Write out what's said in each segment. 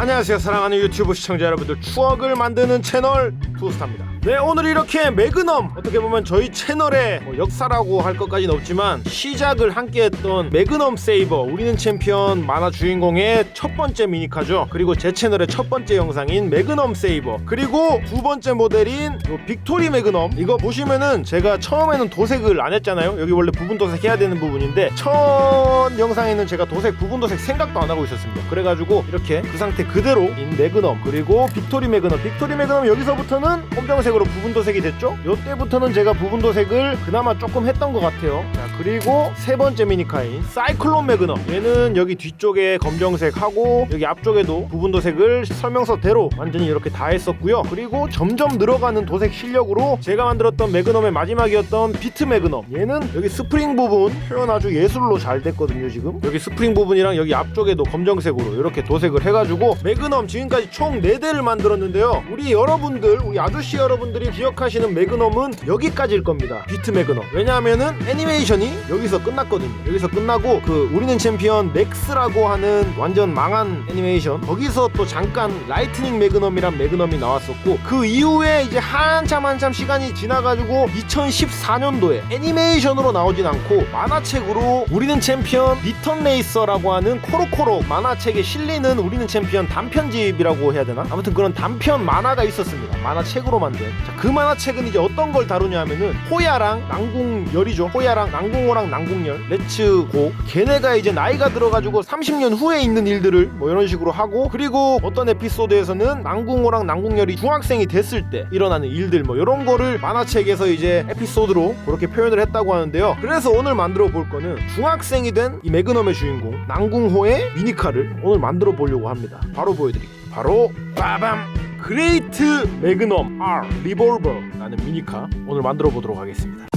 안녕하세요. 사랑하는 유튜브 시청자 여러분들 추억을 만드는 채널 투스타입니다 네 오늘 이렇게 매그넘 어떻게 보면 저희 채널의 뭐 역사라고 할 것까지는 없지만 시작을 함께 했던 매그넘 세이버 우리는 챔피언 만화 주인공의 첫 번째 미니카죠. 그리고 제 채널의 첫 번째 영상인 매그넘 세이버 그리고 두 번째 모델인 요 빅토리 매그넘. 이거 보시면은 제가 처음에는 도색을 안 했잖아요. 여기 원래 부분 도색 해야 되는 부분인데 첫 영상에는 제가 도색 부분 도색 생각도 안 하고 있었습니다. 그래가지고 이렇게 그 상태 그대로 인 매그넘 그리고 빅토리 매그넘. 빅토리 매그넘 여기서부터는 검정색 으로 부분 도색이 됐죠? 요때부터는 제가 부분 도색을 그나마 조금 했던 것 같아요. 자 그리고 세 번째 미니카인 사이클론 매그넘. 얘는 여기 뒤쪽에 검정색하고 여기 앞쪽에도 부분 도색을 설명서대로 완전히 이렇게 다 했었고요. 그리고 점점 늘어가는 도색 실력으로 제가 만들었던 매그넘의 마지막이었던 비트 매그넘. 얘는 여기 스프링 부분 표현 아주 예술로 잘 됐거든요 지금. 여기 스프링 부분이랑 여기 앞쪽에도 검정색으로 이렇게 도색을 해가지고 매그넘 지금까지 총 4대를 만들었는데요. 우리 여러분들 우리 아저씨 여러분 들이 기억하시는 매그넘은 여기까지일 겁니다 비트 매그넘 왜냐하면은 애니메이션이 여기서 끝났거든요 여기서 끝나고 그 우리는 챔피언 맥스라고 하는 완전 망한 애니메이션 거기서 또 잠깐 라이트닝 매그넘이란 매그넘이 나왔었고 그 이후에 이제 한참 한참 시간이 지나가지고 2014년도에 애니메이션으로 나오진 않고 만화책으로 우리는 챔피언 리턴 레이서라고 하는 코로코로 만화책에 실리는 우리는 챔피언 단편집이라고 해야 되나? 아무튼 그런 단편 만화가 있었습니다. 만화책으로 만든. 자, 그 만화책은 이제 어떤 걸 다루냐 하면은 호야랑 낭궁열이죠. 호야랑 낭궁호랑 낭궁열. 렛츠고. 걔네가 이제 나이가 들어가지고 30년 후에 있는 일들을 뭐 이런 식으로 하고 그리고 어떤 에피소드에서는 낭궁호랑 낭궁열이 중학생이 됐을 때 일어나는 일들 뭐 이런 거를 만화책에서 이제 에피소드로 그렇게 표현을 했다고 하는데요. 그래서 오늘 만들어 볼 거는 중학생이 된 이 매그넘의 주인공 낭궁호의 미니카를 오늘 만들어 보려고 합니다. 바로 보여드릴게요. 바로 빠밤 그레이트 매그넘 R 리볼버라는 미니카 오늘 만들어 보도록 하겠습니다.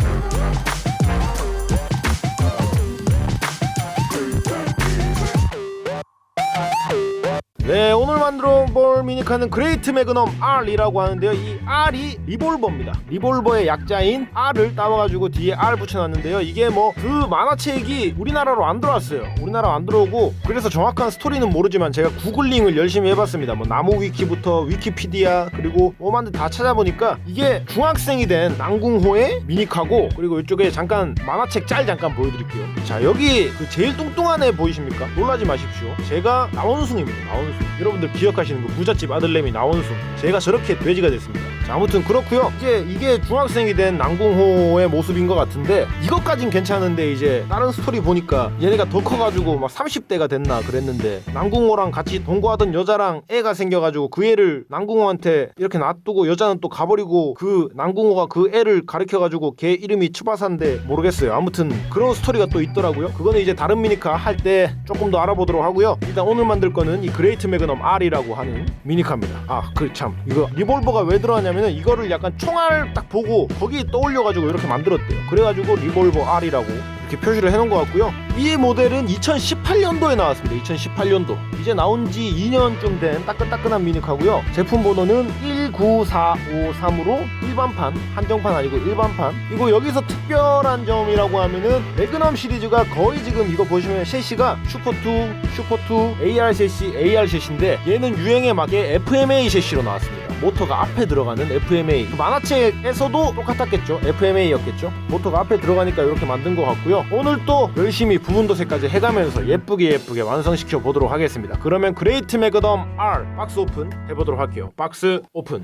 네 오늘 만들어 볼 미니카는 그레이트 매그넘 R이라고 하는데요. 이 R이 리볼버입니다. 리볼버의 약자인 R을 따와가지고 뒤에 R 붙여놨는데요. 이게 뭐 그 만화책이 우리나라로 안 들어왔어요. 우리나라 안 들어오고 그래서 정확한 스토리는 모르지만 제가 구글링을 열심히 해봤습니다. 뭐 나무 위키부터 위키피디아 그리고 뭐만데 다 찾아보니까 이게 중학생이 된 낭궁호의 미니카고 그리고 이쪽에 잠깐 만화책 짤 잠깐 보여드릴게요. 자 여기 그 제일 뚱뚱한 애 보이십니까? 놀라지 마십시오. 제가 나원숭입니다. 나원숭 여러분들 기억하시는 그 부잣집 아들내미 나원숭 제가 저렇게 돼지가 됐습니다. 자 아무튼 그렇고요. 이제 이게 중학생이 된 낭궁호의 모습인 것 같은데 이것까진 괜찮은데 이제 다른 스토리 보니까 얘네가 더 커가지고 막 30대가 됐나 그랬는데 낭궁호랑 같이 동거하던 여자랑 애가 생겨가지고 그 애를 낭궁호한테 이렇게 놔두고 여자는 또 가버리고 그 낭궁호가 그 애를 가르쳐가지고 걔 이름이 츠바사인데 모르겠어요. 아무튼 그런 스토리가 또 있더라고요. 그거는 이제 다른 미니카 할 때 조금 더 알아보도록 하고요. 일단 오늘 만들 거는 이 그레이트 매그넘 R이라고 하는 미니카입니다. 아 그 참. 이거 리볼버가 왜 들어왔냐면은 이거를 약간 총알 딱 보고 거기 떠올려가지고 이렇게 만들었대요. 그래가지고 리볼버 R이라고 이렇게 표시를 해놓은 것 같고요. 이 모델은 2018년도에 나왔습니다. 2018년도. 이제 나온 지 2년쯤 된 따끈따끈한 미니카고요. 제품 번호는 19453으로 일반판 한정판 아니고 일반판. 이거 여기서 특별한 점이라고 하면은 매그넘 시리즈가 거의 지금 이거 보시면 셰시가 슈퍼2 슈퍼2 AR 셰시 AR 셰시인데 얘는 유행에 맞게 FMA 셰시로 나왔습니다 모터가 앞에 들어가는 FMA 그 만화책에서도 똑같았겠죠? FMA였겠죠? 모터가 앞에 들어가니까 이렇게 만든 것 같고요. 오늘 또 열심히 부분 도색까지 해가면서 예쁘게 예쁘게 완성시켜 보도록 하겠습니다. 그러면 그레이트 매그넘 R 박스 오픈 해보도록 할게요. 박스 오픈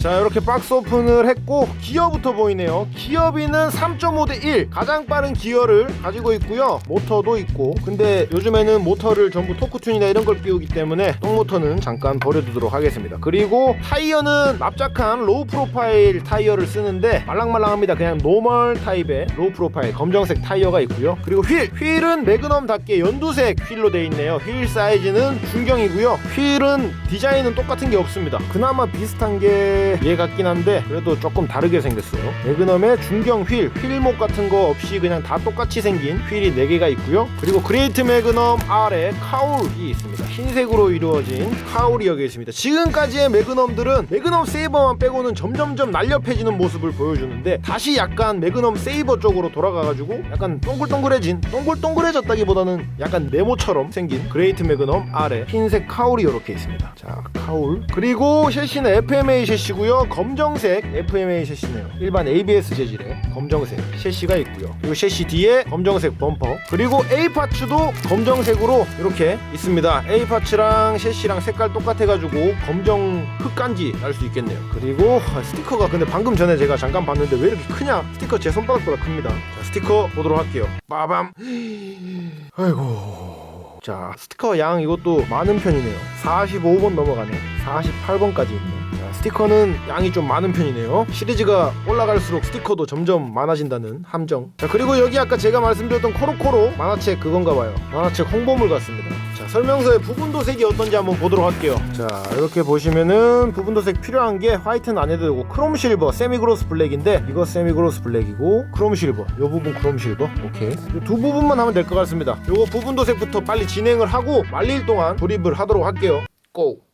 자 이렇게 박스 오픈을 했고 기어부터 보이네요. 기어비는 3.5 대 1 가장 빠른 기어를 가지고 있고요. 모터도 있고. 근데 요즘에는 모터를 전부 토크튠이나 이런 걸 끼우기 때문에 똥모터는 잠깐 버려두도록 하겠습니다. 그리고 타이어는 납작한 로우 프로파일 타이어를 쓰는데 말랑말랑합니다. 그냥 노멀 타입의 로우 프로파일 검정색 타이어가 있고요. 그리고 휠! 휠은 매그넘답게 연두색 휠로 되어 있네요. 휠 사이즈는 중경이고요. 휠은 디자인은 똑같은 게 없습니다. 그나마 비슷한 게게 얘 같긴 한데 그래도 조금 다르게 생겼어요. 매그넘의 중경 휠 휠목 같은 거 없이 그냥 다 똑같이 생긴 휠이 4개가 있고요. 그리고 그레이트 매그넘 R에 카울이 있습니다. 흰색으로 이루어진 카울이 여기 있습니다. 지금까지의 매그넘들은 매그넘 세이버만 빼고는 점점점 날렵해지는 모습을 보여주는데 다시 약간 매그넘 세이버 쪽으로 돌아가가지고 약간 동글동글해진 동글동글해졌다기보다는 약간 네모처럼 생긴 그레이트 매그넘 R에 흰색 카울이 이렇게 있습니다. 자 카울. 그리고 셰시는 FMA 셰시고 요. 검정색 FMA 셰시네요. 일반 ABS 재질의 검정색 셰시가 있고요. 그리고 셰시 뒤에 검정색 범퍼 그리고 A 파츠도 검정색으로 이렇게 있습니다. A 파츠랑 셰시랑 색깔 똑같아가지고 검정 흑간지 알 수 있겠네요. 그리고 아, 스티커가 근데 방금 전에 제가 잠깐 봤는데 왜 이렇게 크냐? 스티커 제 손바닥보다 큽니다. 자 스티커 보도록 할게요. 빠밤. 아이고. 자 스티커 양 이것도 많은 편이네요. 45번 넘어가네. 48번까지 있네. 자, 스티커는 양이 좀 많은 편이네요. 시리즈가 올라갈수록 스티커도 점점 많아진다는 함정. 자 그리고 여기 아까 제가 말씀드렸던 코로코로 만화책 그건가 봐요. 만화책 홍보물 같습니다. 자 설명서의 부분도색이 어떤지 한번 보도록 할게요. 자 이렇게 보시면은 부분도색 필요한 게 화이트는 안 해도 되고 크롬 실버 세미그로스 블랙인데 이거 세미그로스 블랙이고 크롬 실버. 요 부분 크롬 실버. 오케이. 이두 부분만 하면 될 것 같습니다. 요거 부분도색부터 빨리 진행을 하고 말릴 동안 조립을 하도록 할게요. 고!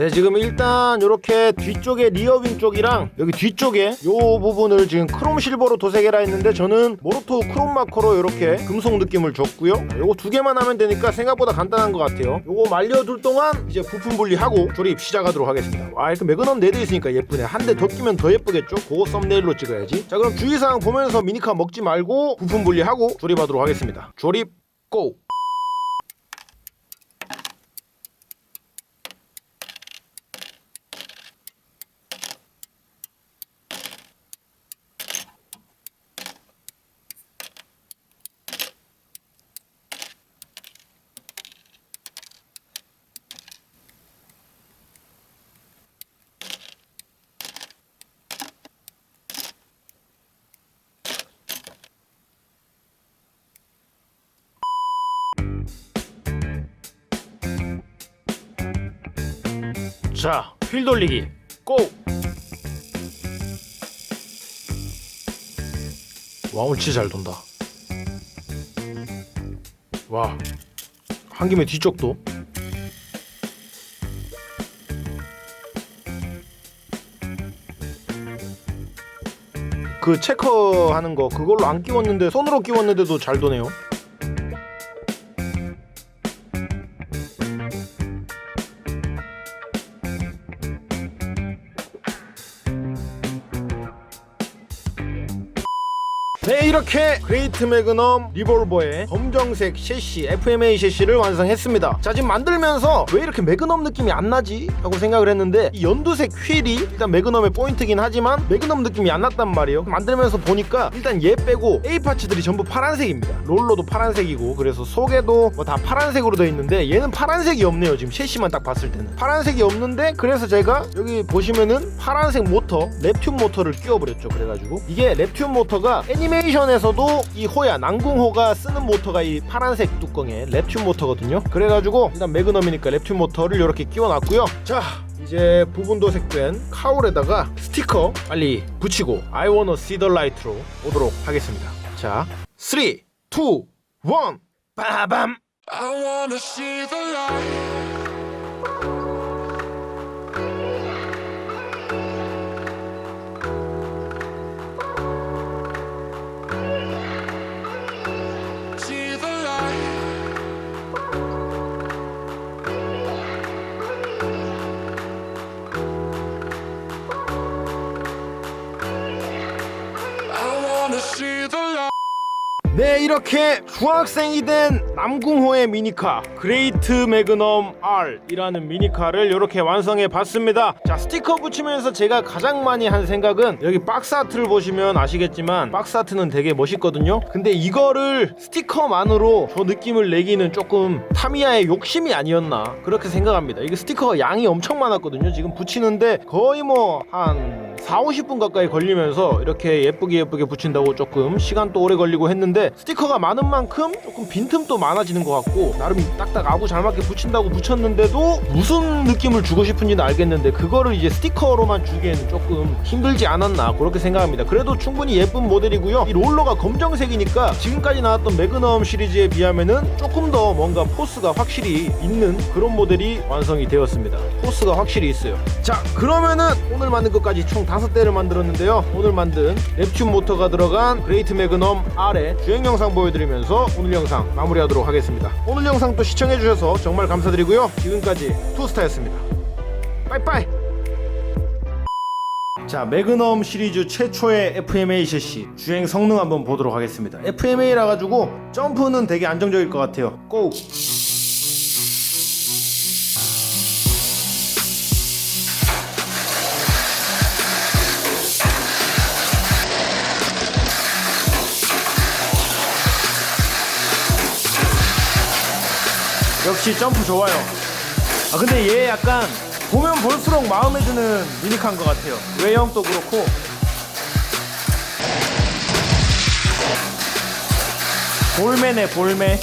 네 지금 일단 이렇게 뒤쪽에 리어윙 쪽이랑 여기 뒤쪽에 요 부분을 지금 크롬 실버로 도색해라 했는데 저는 모로토 크롬 마커로 이렇게 금속 느낌을 줬고요. 요거 두 개만 하면 되니까 생각보다 간단한 것 같아요. 요거 말려둘 동안 이제 부품 분리하고 조립 시작하도록 하겠습니다. 와 이렇게 매그넘 4대 있으니까 예쁘네. 한 대 더 끼면 더 예쁘겠죠? 그거 썸네일로 찍어야지. 자 그럼 주의사항 보면서 미니카 먹지 말고 부품 분리하고 조립하도록 하겠습니다. 조립 고! 자, 휠 돌리기 고! 와, 오늘 진짜 잘 돈다. 와, 한 김에 뒤쪽도. 그 체커 하는 거 그걸로 안 끼웠는데 손으로 끼웠는데도 잘 도네요. 네 이렇게 그레이트 매그넘 리볼버의 검정색 셰시 FMA 셰시를 완성했습니다. 자 지금 만들면서 왜 이렇게 매그넘 느낌이 안 나지? 하고 생각을 했는데 이 연두색 휠이 일단 매그넘의 포인트긴 하지만 매그넘 느낌이 안 났단 말이에요. 만들면서 보니까 일단 얘 빼고 A 파츠들이 전부 파란색입니다. 롤러도 파란색이고 그래서 속에도 뭐 다 파란색으로 되어 있는데 얘는 파란색이 없네요 지금 셰시만 딱 봤을 때는. 파란색이 없는데 그래서 제가 여기 보시면은 파란색 모터 랩튠 모터를 끼워버렸죠 그래가지고. 이게 랩튠 모터가 애니메 이션에서도 이 호야 난궁호가 쓰는 모터가 이 파란색 뚜껑에 랩튠 모터거든요. 그래가지고 일단 매그넘이니까 랩튠 모터를 이렇게 끼워놨고요. 자 이제 부분 도 색된 카울에다가 스티커 빨리 붙이고 I wanna see the light로 오도록 하겠습니다. 자 3, 2, 1 빠밤! I wanna see the light. 이렇게 중학생이 된 남궁호의 미니카 그레이트 매그넘 R이라는 미니카를 이렇게 완성해 봤습니다. 자 스티커 붙이면서 제가 가장 많이 한 생각은 여기 박스 아트를 보시면 아시겠지만 박스 아트는 되게 멋있거든요. 근데 이거를 스티커만으로 저 느낌을 내기는 조금 타미야의 욕심이 아니었나 그렇게 생각합니다. 이게 스티커가 양이 엄청 많았거든요 지금 붙이는데. 거의 뭐한 4, 50분 가까이 걸리면서 이렇게 예쁘게 예쁘게 붙인다고 조금 시간도 오래 걸리고 했는데 스티커가 많은 만큼 조금 빈틈도 많아지는 것 같고 나름 딱딱 아구 잘 맞게 붙인다고 붙였는데도 무슨 느낌을 주고 싶은지는 알겠는데 그거를 이제 스티커로만 주기에는 조금 힘들지 않았나 그렇게 생각합니다. 그래도 충분히 예쁜 모델이고요. 이 롤러가 검정색이니까 지금까지 나왔던 매그넘 시리즈에 비하면은 조금 더 뭔가 포스가 확실히 있는 그런 모델이 완성이 되었습니다. 포스가 확실히 있어요. 자, 그러면은 오늘 만든 것까지 총 다섯 대를 만들었는데요. 오늘 만든 nep튠 모터가 들어간 그레이트 매그넘 R의 주행 영상 보여드리면서 오늘 영상 마무리하도록 하겠습니다. 오늘 영상 또 시청해주셔서 정말 감사드리고요. 지금까지 투스타였습니다. 빠이빠이! 자 매그넘 시리즈 최초의 FMA 셰시 주행 성능 한번 보도록 하겠습니다 FMA라 가지고 점프는 되게 안정적일 것 같아요 고! 역시 점프 좋아요. 아 근데 얘 약간 보면 볼수록 마음에 드는 미니카인 것 같아요. 외형도 그렇고. 볼매네 볼매